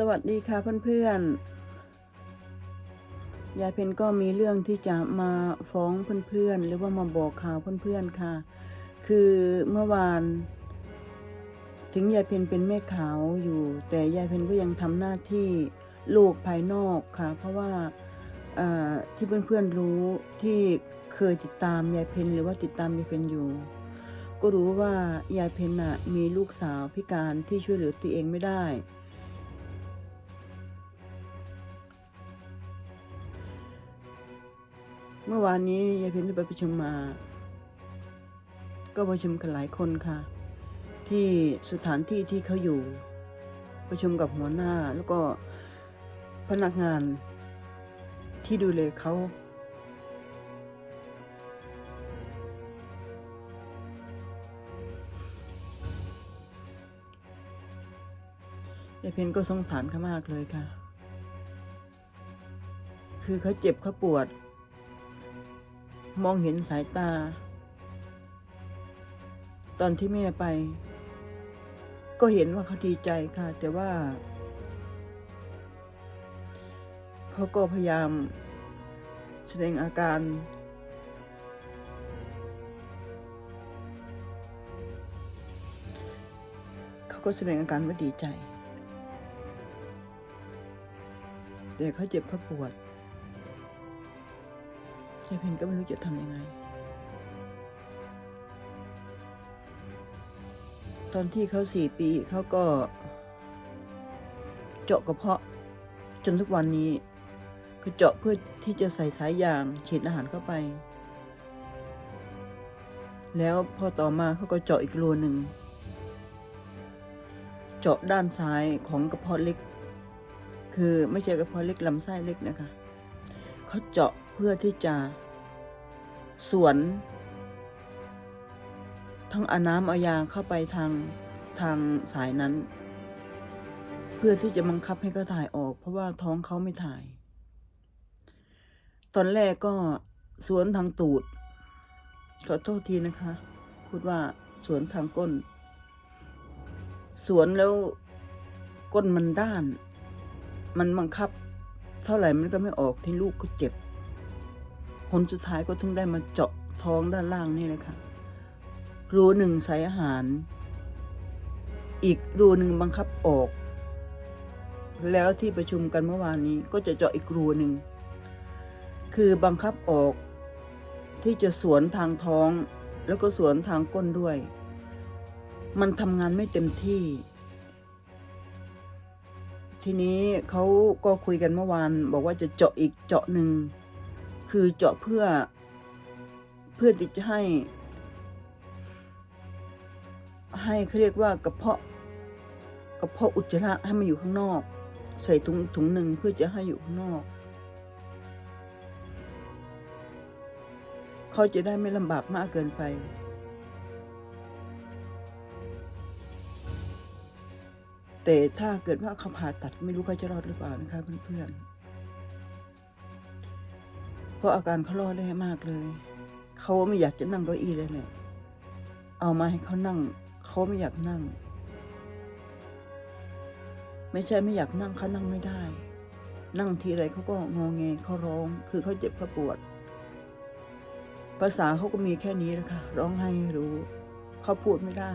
สวัสดีค่ะเพื่อนๆ ยายเพนก็มีเรื่องที่จะมาฟ้องเพื่อนๆ หรือว่ามาบอกข่าวเพื่อนๆ ค่ะ คือเมื่อวาน ถึงยายเพนเป็นแม่ขาวอยู่ แต่ยายเพนก็ยังทำหน้าที่ลูกภายนอกค่ะ เพราะว่าที่เพื่อนๆ รู้ที่เคยติดตามยายเพนหรือว่าติดตามยายเพนอยู่ก็รู้ว่ายายเพนน่ะมีลูกสาวพิการที่ช่วยเหลือตัวเองไม่ได้ เมื่อวานนี้ยายเพนได้ไปประชุมมา ก็ประชุมกันหลายคนค่ะ ที่สถานที่ที่เขาอยู่ ประชุมกับหัวหน้าแล้วก็พนักงานที่ดูแลเขายายเพนก็สงสารเขามากเลยค่ะ คือเขาเจ็บเขาปวด มองเห็นสายตา ตอนที่แม่ไป ก็เห็นว่าเขาดีใจค่ะ แต่ว่า เขาก็พยายาม แสดงอาการ เขาก็แสดงอาการว่าดีใจ แต่เขาเจ็บเขาปวด ยายเพนก็ไม่รู้จะทำยังไง ตอนที่เขาสี่ปีเขาก็ เจาะกระเพาะ จนทุกวันนี้เขาเจาะเพื่อที่จะใส่สายยางฉีดอาหารเข้าไป แล้วพอต่อมาเขาก็เจาะอีกรูหนึ่งเจาะด้านซ้ายของกระเพาะเล็ก คือไม่ใช่กระเพาะเล็กลำไส้เล็กนะคะ เขาเจาะเพื่อที่จะสวน ทั้งอาน้ำอายาเข้าไปทางทางสายนั้น เพื่อที่จะบังคับให้เขาถ่ายออก เพราะว่าท้องเขาไม่ถ่าย ตอนแรกก็สวนทางตูดขอโทษทีนะคะ พูดว่าสวนทางก้น สวนแล้วก้นมันด้าน มันบังคับ เท่าไหร่มันก็ไม่ออกที่ลูกก็เจ็บผลสุดท้ายก็ถึงได้มาเจาะท้องด้านล่างนี่เลยค่ะรูหนึ่งใส่อาหาร อีกรูหนึ่งบังคับออก แล้วที่ประชุมกันเมื่อวานนี้ก็จะเจาะอีกรูหนึ่งคือบังคับออก ที่จะสวนทางท้อง แล้วก็สวนทางก้นด้วย มันทำงานไม่เต็มที่ ทีนี้เขาก็คุยกันเมื่อวาน บอกว่าจะเจาะอีกเจาะหนึ่ง คือเจาะเพื่อ เพื่อที่จะให้ ให้เขาเรียกว่ากระเพาะกระเพาะอุจจาระให้มันอยู่ข้างนอก ใส่ถุงอีกถุงหนึ่งเพื่อจะให้อยู่ข้างนอกเขาจะได้ไม่ลำบากมากเกินไป แต่ถ้าเกิดว่าเขาผ่าตัดไม่รู้เขาจะรอดหรือเปล่านะคะเพื่อนๆเพราะอาการเขารอดได้มากเลย เขาไม่อยากจะนั่งเก้าอี้เลยแหละเอามาให้เขานั่ง เขาไม่อยากนั่ง ไม่ใช่ไม่อยากนั่งเขานั่งไม่ได้ นั่งทีไรเขาก็งอแงเขาร้อง คือเขาเจ็บเขาปวด ภาษาเขาก็มีแค่นี้แหละค่ะร้องไห้ให้รู้ เขาพูดไม่ได้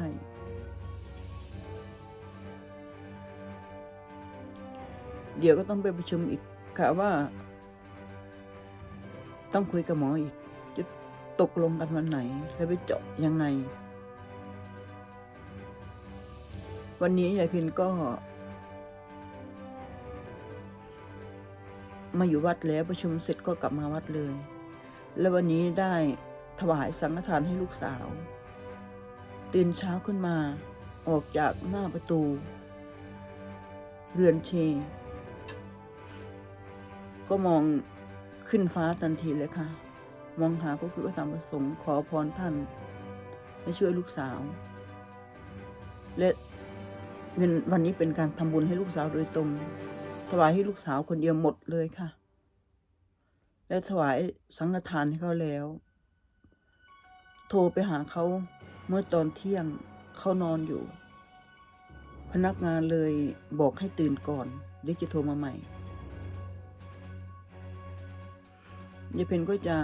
เดี๋ยวก็ต้องไปประชุมอีกค่ะว่า ต้องคุยกับหมออีก จะตกลงกันวันไหน แล้วไปเจาะยังไง วันนี้ยายพินก็ มาอยู่วัดแล้วประชุมเสร็จก็กลับมาวัดเลย แล้ววันนี้ได้ถวายสังฆทานให้ลูกสาว ตื่นเช้าขึ้นมา ออกจากหน้าประตู เรือนเช ก็มองขึ้นฟ้าทันทีเลยค่ะ มองหาพระพุทธธรรมประสงค์ขอพรท่านให้ช่วยลูกสาว และวันนี้เป็นการทำบุญให้ลูกสาวโดยตรง ถวายให้ลูกสาวคนเดียวหมดเลยค่ะ และถวายสังฆทานให้เขาแล้ว โทรไปหาเขาเมื่อตอนเที่ยงเขานอนอยู่ พนักงานเลยบอกให้ตื่นก่อนเดี๋ยวจะโทรมาใหม่ ยายเพนก็จะ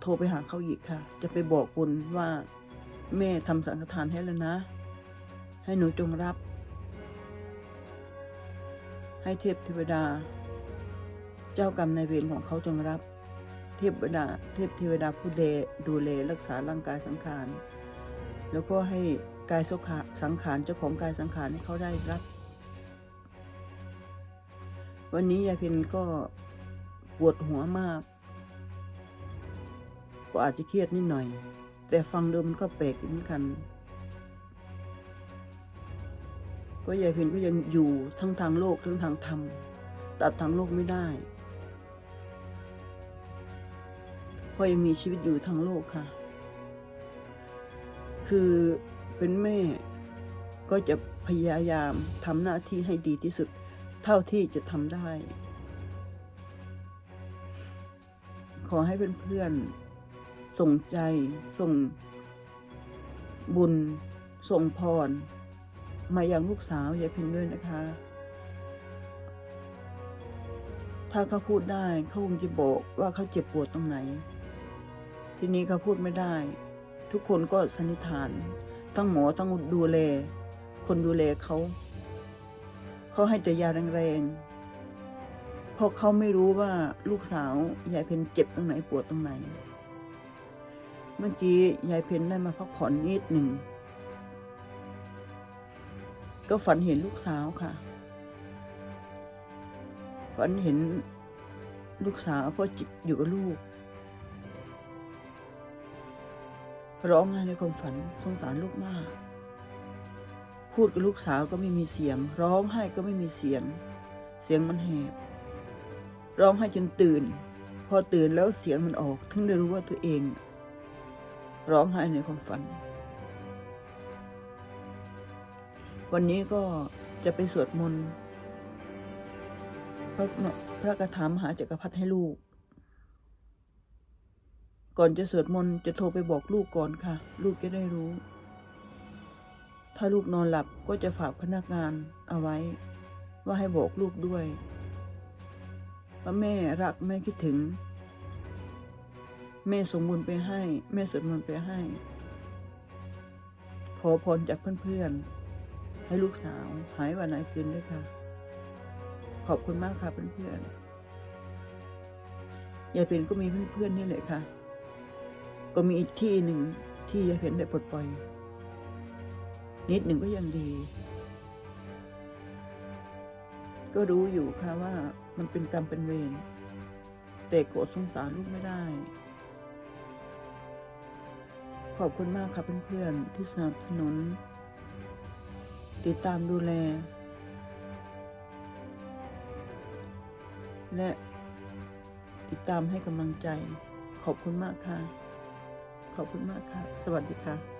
โทรไปหาเขาอีกค่ะ จะไปบอกบุญว่าแม่ทำสังฆทานให้แล้วนะ ให้หนูจงรับ ให้เทพเทวดา เจ้ากรรมนายเวรของเขาจงรับ เทพดา เทพเทวดาผู้เดดูแลรักษาร่างกายสังขาร แล้วก็ให้กายสุขสังขารเจ้าของกายสังขารให้เขาได้รับ วันนี้ยายเพ็ญก็ปวดหัวมาก ก็อาจจะเครียดนิดหน่อย แต่ฟังดูมันก็แปลกเหมือนกัน ก็ยายเพ็ญก็ยังอยู่ทั้งทางโลกทั้งทางธรรมตัดทางโลกไม่ได้เพราะยังมีชีวิตอยู่ทางโลกค่ะ คือเป็นแม่ก็จะพยายามทำหน้าที่ให้ดีที่สุด เท่าที่จะทำได้ ขอให้เพื่อนๆ ส่งใจ ส่ง บุญ ส่งพร มายังลูกสาวยายเพ็ญด้วยนะคะ ถ้าเขาพูดได้เขาคงจะบอกว่าเขาเจ็บปวดตรงไหน ทีนี้เขาพูดไม่ได้ ทุกคนก็สันนิษฐาน ทั้งหมอทั้งดูแล คนดูแลเขา เขาให้แต่ยาแรงๆเพราะเขาไม่รู้ว่าลูกสาวยายเพนเจ็บตรงไหนปวดตรงไหน เมื่อกี้ยายเพนได้มาพักผ่อนนิดหนึ่ง ก็ฝันเห็นลูกสาวค่ะ ฝันเห็นลูกสาวพ่อจิตอยู่กับลูก ร้องไห้ในความฝันสงสารลูกมาก พูดกับลูกสาวก็ไม่มีเสียง ร้องไห้ก็ไม่มีเสียง เสียงมันแหบ ร้องไห้จนตื่น พอตื่นแล้วเสียงมันออก ถึงได้รู้ว่าตัวเอง ร้องไห้ในความฝัน วันนี้ก็จะไปสวดมนต์พระพระกถามหาจักรพรรดิให้ลูก ก่อนจะสวดมนต์จะโทรไปบอกลูกก่อนค่ะ ลูกจะได้รู้ ถ้าลูกนอนหลับก็จะฝากพนักงานเอาไว้ ว่าให้บอกลูกด้วยว่าแม่รักแม่คิดถึง แม่ส่งบุญไปให้ แม่สวดมนต์ไปให้ ขอพรจากเพื่อนๆ ให้ลูกสาวหายวันไหนคืนด้วยค่ะ ขอบคุณมากค่ะเพื่อนๆยายเป็นก็มีเพื่อนๆนี่แหละค่ะ ก็มีอีกที่หนึ่งที่ยายเพนได้ปลดปล่อย นิดหนึ่งก็ยังดี ก็รู้อยู่ค่ะว่ามันเป็นกรรมเป็นเวรแต่โกรธสงสารลูกไม่ได้ ขอบคุณมากค่ะเพื่อนๆที่สนับสนุน ติดตามดูแล และติดตามให้กำลังใจ ขอบคุณมากค่ะ ขอบคุณมากค่ะ สวัสดีค่ะ